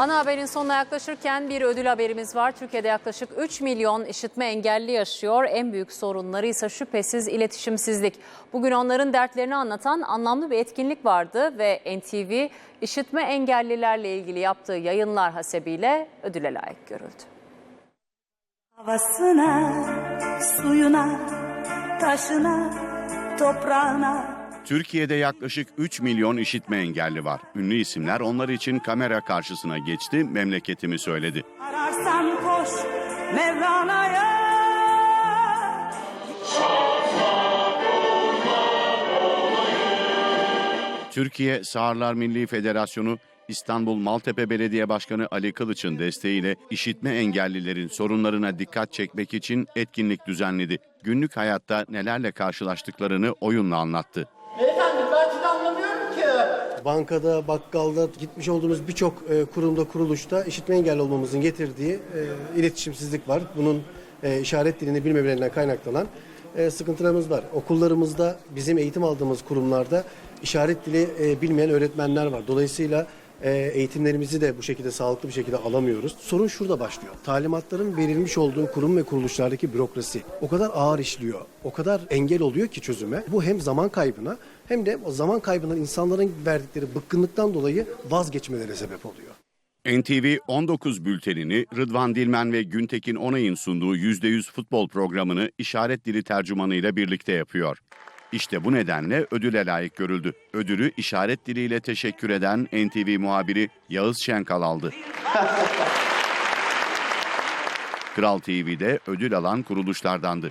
Ana haberin sonuna yaklaşırken bir ödül haberimiz var. Türkiye'de yaklaşık 3 milyon işitme engelli yaşıyor. En büyük sorunları ise şüphesiz iletişimsizlik. Bugün onların dertlerini anlatan anlamlı bir etkinlik vardı ve NTV işitme engellilerle ilgili yaptığı yayınlar hasebiyle ödüle layık görüldü. Havasına, suyuna, taşına, toprağına. Türkiye'de yaklaşık 3 milyon işitme engelli var. Ünlü isimler onlar için kamera karşısına geçti, memleketimi söyledi. Ararsan koş Mevlana'ya. Türkiye Sağırlar Milli Federasyonu İstanbul Maltepe Belediye Başkanı Ali Kılıç'ın desteğiyle işitme engellilerin sorunlarına dikkat çekmek için etkinlik düzenledi. Günlük hayatta nelerle karşılaştıklarını oyunla anlattı. Bankada, bakkalda gitmiş olduğumuz birçok e, kurumda, kuruluşta işitme engelli olmamızın getirdiği e, iletişimsizlik var. Bunun e, işaret dilini bilmemelerinden kaynaklanan sıkıntılarımız var. Okullarımızda, bizim eğitim aldığımız kurumlarda işaret dili bilmeyen öğretmenler var. Dolayısıyla eğitimlerimizi de bu şekilde sağlıklı bir şekilde alamıyoruz. Sorun şurada başlıyor. Talimatların verilmiş olduğu kurum ve kuruluşlardaki bürokrasi o kadar ağır işliyor, o kadar engel oluyor ki çözüme. Bu hem zaman kaybına hem de o zaman kaybından insanların verdikleri bıkkınlıktan dolayı vazgeçmelerine sebep oluyor. NTV 19 bültenini Rıdvan Dilmen ve Güntekin Onay'ın sunduğu %100 futbol programını işaret dili tercümanıyla birlikte yapıyor. İşte bu nedenle ödüle layık görüldü. Ödülü işaret diliyle teşekkür eden NTV muhabiri Yağız Şenkal aldı. Kral TV'de ödül alan kuruluşlardandı.